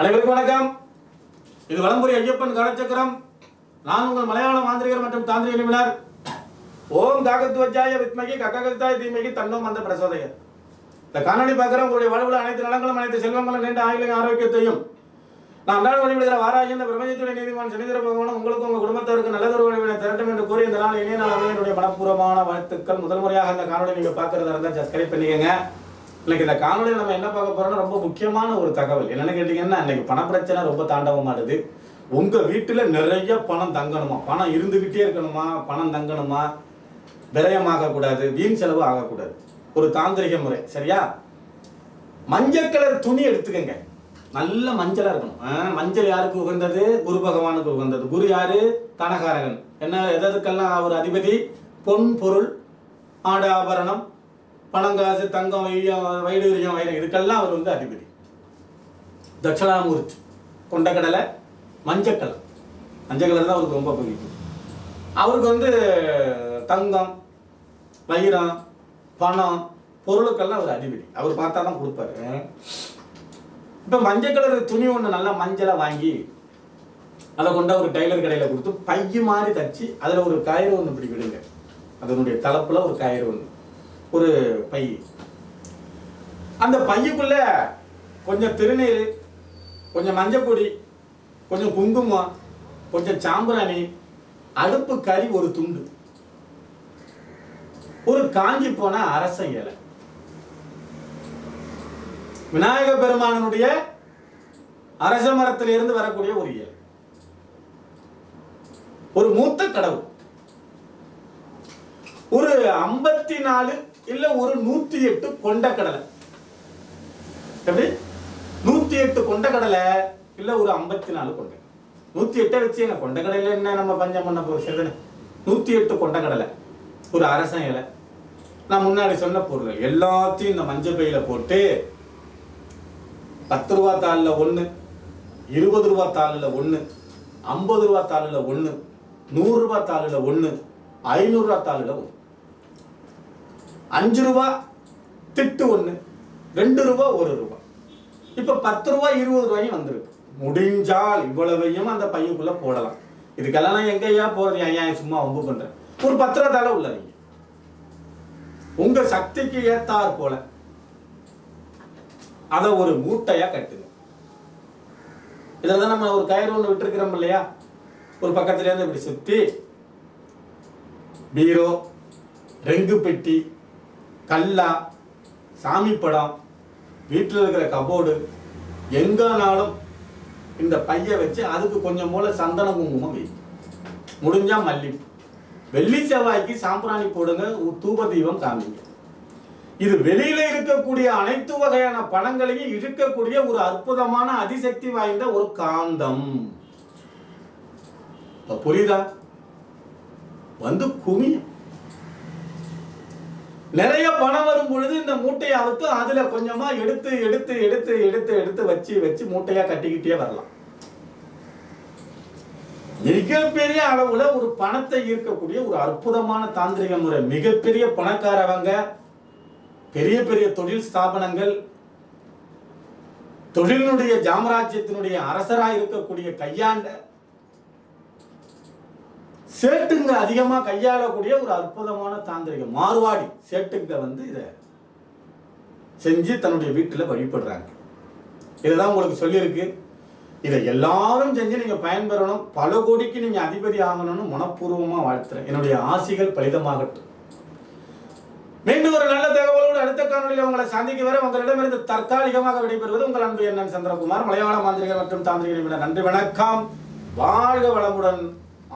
வணக்கம். இது வலம்புரி ஐயப்பன் கடச்சக்கரம் நான் உங்கள் மலையாள மாந்திரிகர் மற்றும் தாந்திரிக நிபுணர். ஓம் காகத்துவஜாய வித்மகி கக்ககத்தாய தீமகி தன்னோ அந்த பிரசோதயர். இந்த காணொலி பார்க்குற உங்களுடைய வாழ்வில் அனைத்து நலங்களும் அனைத்து செல்வங்களும் நீண்ட ஆயுளையும் ஆரோக்கியத்தையும் நான் அன்றாட வழிபடுகிற வாராகி இந்த பிரபஞ்சத்துடைய நீதிமான் சனிதர பகவானும் உங்களுக்கும் உங்கள் குடும்பத்தவருக்கு நல்லதொரு வழிவினை திரட்டும் என்று கூறி இந்த நாள் இணைய நாள் என்னுடைய மனப்பூர்வமான வாழ்த்துக்கள். முதல் முறையாக இந்த காணொலி நீங்கள் பார்க்கறதா இருந்தால் சப்ஸ்கிரைப் பண்ணிக்கங்க. இன்னைக்கு இந்த காணொலியில் நம்ம என்ன பார்க்க போறோம்னா ரொம்ப முக்கியமான ஒரு தகவல். என்னன்னு கேட்டீங்கன்னா இன்னைக்கு பண பிரச்சனை ரொம்ப தாண்டவமாடுது உங்க வீட்டுல நிறைய பணம் தங்கணுமா? பணம் இருந்துகிட்டே இருக்கணுமா? பணம் தங்கணுமா? விரயமாக கூடாது வீண் செலவு ஆகக்கூடாது. ஒரு தாந்திரிக முறை சரியா? மஞ்சள் கலர் துணி எடுத்துக்கங்க. நல்ல மஞ்சளா இருக்கணும். ஆ, மஞ்சள் யாருக்கு உகந்தது? குரு பகவானுக்கு உகந்தது. குரு யாரு? தனகாரகன். என்ன எதற்கெல்லாம் அவர் அதிபதி? பொன் பொருள் ஆடாபரணம் ஆபரணம் பணங்காசு தங்கம் வையம் வைடூரியம் வைரம் இதுக்கெல்லாம் அவர் வந்து அதிபதி. தட்சிணாமூர்த்தி கொண்டக்கடலை மஞ்சக்கடலை மஞ்சள் கலர் தான் அவருக்கு ரொம்ப பிடிக்கும். அவருக்கு வந்து தங்கம் வைரம் பணம் பொருளுக்கெல்லாம் அவர் அதிபதி. அவர் பார்த்தா தான் கொடுப்பாரு. இப்போ மஞ்சள் கலர் துணி ஒன்று நல்லா மஞ்சளை வாங்கி அதை கொண்டு ஒரு டைலர் கடையில் கொடுத்து பைய மாதிரி தச்சு அதில் ஒரு கயிறு ஒன்று இப்படி விடுங்க. அதனுடைய தலைப்பில் ஒரு கயிறு ஒன்று ஒரு பை. அந்த பையக்குள்ள கொஞ்சம் திருநீர் கொஞ்சம் மஞ்சப்பொடி கொஞ்சம் குங்குமம் கொஞ்சம் சாம்பிராணி அடுப்பு கறி ஒரு துண்டு. ஒரு காஞ்சி போன அரச இலை. விநாயக பெருமானனுடைய அரச மரத்திலிருந்து வரக்கூடிய ஒரு இலை. ஒரு மூத்த கடவுள். ஒரு ஐம்பத்தி நாலு இல்ல ஒரு நூத்தி எட்டு கொண்ட கடலை. எப்படி? நூத்தி எட்டு கொண்ட கடலை இல்ல ஒரு ஐம்பத்தி நாலு கொண்ட. நூத்தி எட்டை வச்சு என்ன கொண்ட கடலை என்ன நம்ம பஞ்சம் பண்ண போறோம்? சரிதானே நூத்தி எட்டு கொண்ட கடலை. ஒரு அரசன் இலை. நான் முன்னாடி சொன்ன பொருள். எல்லாத்தையும் இந்த மஞ்சள் பையில போட்டு பத்து ரூபா தாளில் ஒன்று இருபது ரூபா தாளில் ஒன்று ஐம்பது ரூபா தாளில் ஒன்று நூறுரூபா தாளில் ஒன்று ஐநூறுரூவா தாளில் ஒன்று அஞ்சு ரூபா திட்டு ஒன்று ரெண்டு ரூபா ஒரு ரூபா. இப்போ பத்து ரூபா இருபது ரூபாயும் வந்திருக்கு. முடிஞ்சால் இவ்வளவையும் அந்த பையனுக்குள்ள போடலாம். இதுக்கெல்லாம் நான் எங்கேயா போறது? ஐயா சும்மா வம்பு பண்றேன். ஒரு பத்து ரூபா தாள உள்ளவங்க உங்க சக்திக்கு ஏத்தார் போல. அதை ஒரு மூட்டையா கட்டுங்க. இதில் தான் நம்ம ஒரு கயிறு ஒன்று விட்டுருக்கிறோம் இல்லையா? ஒரு பக்கத்துலேருந்து இப்படி சுற்றி பீரோ ரெங்கு பெட்டி கல்லா சாமி படம் வீட்டில் இருக்கிற கபோர்டு எங்கனாலும் இந்த பைய வச்சு அதுக்கு கொஞ்சம் போல சந்தன குங்குமம் வை. முடிஞ்சா மல்லிப்பூ வெள்ளி செவ்வாய்க்கு சாம்பிராணி போடுங்க தூப தீபம் காமிங்க. இது வெளியில இருக்கக்கூடிய அனைத்து வகையான பணங்களையும் இழுக்கக்கூடிய ஒரு அற்புதமான அதிசக்தி வாய்ந்த ஒரு காந்தம். புரியுதா? வந்து குமியும். நிறைய பணம் வரும் பொழுது இந்த மூட்டையை அவுத்து அதுல கொஞ்சமா எடுத்து எடுத்து எடுத்து எடுத்து எடுத்து வச்சு வச்சு மூட்டையா கட்டிக்கிட்டே வரலாம். மிகப்பெரிய அளவுல ஒரு பணத்தை ஈர்க்கக்கூடிய ஒரு அற்புதமான தாந்திரிக முறை. மிகப்பெரிய பணக்காரவங்க பெரிய பெரிய தொழில் ஸ்தாபனங்கள் தொழிலினுடைய ஜாமராஜ்யத்தினுடைய அரசராக இருக்கக்கூடிய கையாண்ட சேட்டுங்க அதிகமாக கையாளக்கூடிய ஒரு அற்புதமான தாந்திரிகம். மார்வாடி சேட்டுங்க வந்து இதை செஞ்சு தன்னுடைய வீட்டில் வழிபடுறாங்க. இதுதான் உங்களுக்கு சொல்லியிருக்கு. இதை எல்லாரும் செஞ்சு நீங்கள் பயன்பெறணும். பல கோடிக்கு நீங்கள் அதிபதி ஆகணும்னு மனப்பூர்வமாக வாழ்த்துறேன். என்னுடைய ஆசிகள் பலிதமாகட்டும். மீண்டும் ஒரு நல்ல தகவலோடு அடுத்த காணொலியில் உங்களை சந்திக்க வர உங்களிடமிருந்து தற்காலிகமாக விடைபெறுவது உங்கள் அன்பு எண்ணன் சந்திரகுமார். மலையாள மாந்திரிகள் மற்றும் தாந்திரிகர் நன்றி வணக்கம். வாழ்க வளமுடன்.